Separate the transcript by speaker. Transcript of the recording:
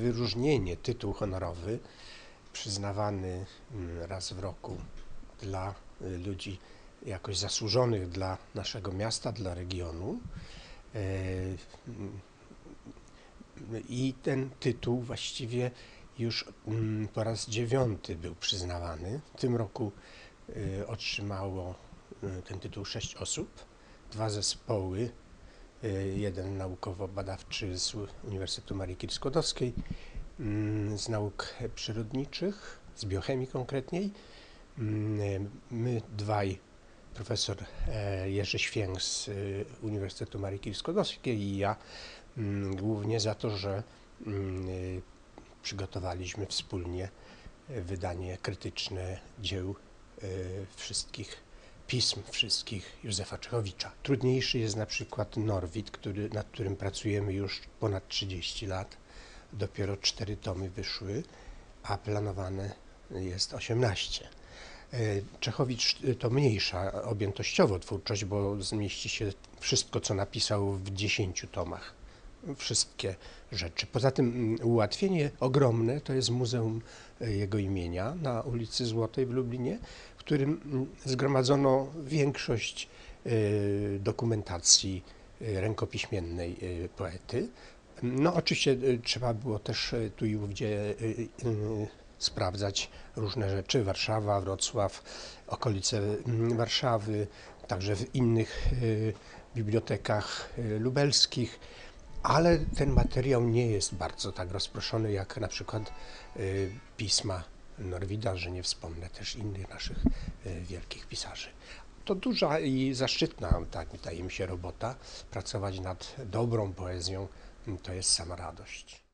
Speaker 1: Wyróżnienie, tytuł honorowy przyznawany mm, raz w roku dla y, ludzi jakoś zasłużonych dla naszego miasta, dla regionu. E, mm, I ten tytuł właściwie już mm, po raz dziewiąty był przyznawany. W tym roku y, otrzymało y, ten tytuł sześć osób, dwa zespoły, jeden naukowo-badawczy z Uniwersytetu Marii Curie-Skłodowskiej, mm, z nauk przyrodniczych, z biochemii konkretniej. Mm, My dwaj, profesor e, Jerzy Święk z y, Uniwersytetu Marii Curie-Skłodowskiej i ja, mm, głównie za to, że y, przygotowaliśmy wspólnie wydanie krytyczne dzieł wszystkich pism, wszystkich Józefa Czechowicza. Trudniejszy jest na przykład Norwid, który, nad którym pracujemy już ponad 30 lat. Dopiero cztery tomy wyszły, a planowane jest 18. E, Czechowicz y, to mniejsza objętościowo twórczość, bo zmieści się wszystko, co napisał w 10 tomach. Wszystkie rzeczy. Poza tym mm, ułatwienie ogromne to jest Muzeum e, jego imienia na ulicy Złotej w Lublinie, w którym mm, zgromadzono większość e, dokumentacji e, rękopiśmiennej poety. No oczywiście trzeba było też tu i ówdzie e, sprawdzać różne rzeczy. Warszawa, Wrocław, okolice mm, Warszawy, także w innych bibliotekach lubelskich, ale ten materiał nie jest bardzo tak rozproszony jak na przykład e, pisma Norwida, że nie wspomnę też innych naszych e, wielkich pisarzy. To duża i zaszczytna, tak wydaje mi się, robota. Pracować nad dobrą poezją to jest sama radość.